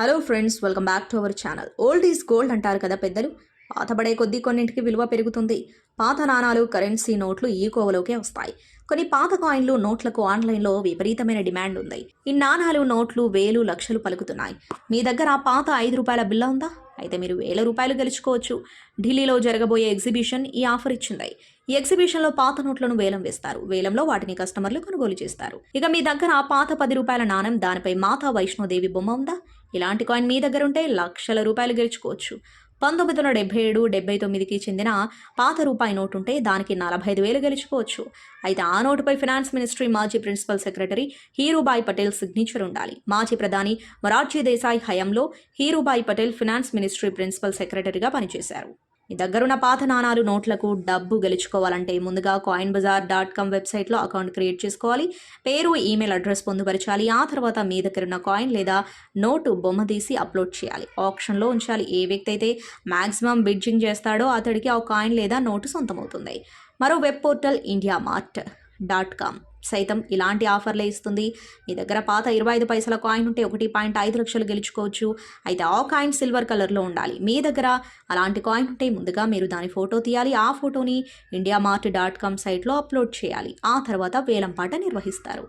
Hello friends welcome back to our channel old is gold అంటారు కదా పెద్దలు. పాతబడే కొద్దీ కొన్నింటికి విలువ పెరుగుతుంది. పాత నాణాలు కరెన్సీ నోట్లు ఈ కోవలోకే వస్తాయి. కొన్ని పాత కాయిన్లు నోట్లకు ఆన్లైన్లో విపరీతమైన డిమాండ్ ఉంది. ఈ నాణాలు నోట్లు వేలు లక్షలు పలుకుతున్నాయి. మీ దగ్గర పాత ఐదు రూపాయల బిల్ల ఉందా? అయితే మీరు వేల రూపాయలు గెలుచుకోవచ్చు. ఢిల్లీలో జరగబోయే ఎగ్జిబిషన్ ఈ ఆఫర్ ఇచ్చింది. ఈ ఎగ్జిబిషన్లో పాత నోట్లను వేలం వేస్తారు. వేలంలో వాటిని కస్టమర్లు కొనుగోలు చేస్తారు. ఇక మీ దగ్గర పాత పది రూపాయల నాణం దానిపై మాతా వైష్ణోదేవి బొమ్మ ఉందా? ఇలాంటి కాయిన్ మీ దగ్గర ఉంటే లక్షల రూపాయలు గెలుచుకోవచ్చు. పంతొమ్మిది వందల డెబ్బై ఏడు డెబ్బై తొమ్మిదికి చెందిన పాత రూపాయి నోటు ఉంటే దానికి నలభై ఐదు వేలు గెలుచుకోవచ్చు. అయితే ఆ నోటుపై ఫినాన్స్ మినిస్ట్రీ మాజీ principal secretary Hirubhai Patel signature ఉండాలి. మాజీ ప్రధాని మొరార్జీ దేశాయ్ హయాంలో Hirubhai Patel finance ministry principal సెక్రటరీగా పనిచేశారు. మీ దగ్గరున్న పాత నాణాలు నోట్లకు డబ్బు గెలుచుకోవాలంటే ముందుగా కాయిన్ బజార్ డాట్ కామ్ వెబ్సైట్లో అకౌంట్ క్రియేట్ చేసుకోవాలి. పేరు ఈమెయిల్ అడ్రస్ పొందుపరచాలి. ఆ తర్వాత మీ దగ్గర ఉన్న కాయిన్ లేదా నోటు బొమ్మ తీసి అప్లోడ్ చేయాలి. ఆప్షన్లో ఉంచాలి. ఏ వ్యక్తి అయితే మ్యాక్సిమం బిడ్జింగ్ చేస్తాడో అతడికి ఆ కాయిన్ లేదా నోటు సొంతమవుతుంది. మరో web portal IndiaMART. Dot com. సైతం ఇలాంటి ఆఫర్లే ఇస్తుంది. మీ దగ్గర పాత ఇరవై ఐదు పైసల కాయిన్ ఉంటే ఒకటి పాయింట్ ఐదు లక్షలు గెలుచుకోవచ్చు. అయితే ఆ కాయిన్ సిల్వర్ కలర్లో ఉండాలి. మీ దగ్గర అలాంటి కాయిన్ ఉంటే ముందుగా మీరు దాని ఫోటో తీయాలి. ఆ ఫోటోని ఇండియా మార్ట్ డాట్ కామ్ సైట్లో అప్లోడ్ చేయాలి. ఆ తర్వాత వేలంపాట నిర్వహిస్తారు.